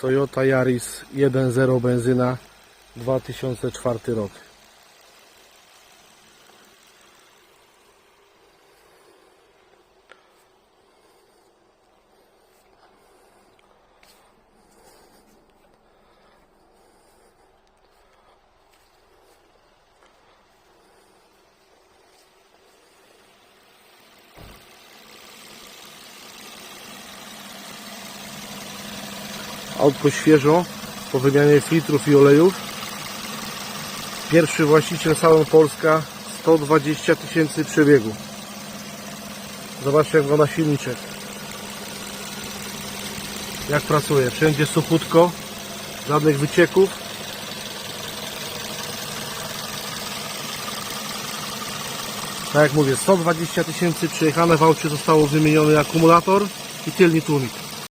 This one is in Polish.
Toyota Yaris 1.0 benzyna 2004 rok. Autko świeżo, po wymianie filtrów i olejów. Pierwszy właściciel Salon Polska, 120 tysięcy przebiegu. Zobaczcie jak wygląda silniczek. Jak pracuje, wszędzie suchutko, żadnych wycieków. Tak jak mówię, 120 tysięcy przejechane w aucie zostało wymieniony akumulator i tylny tłumik.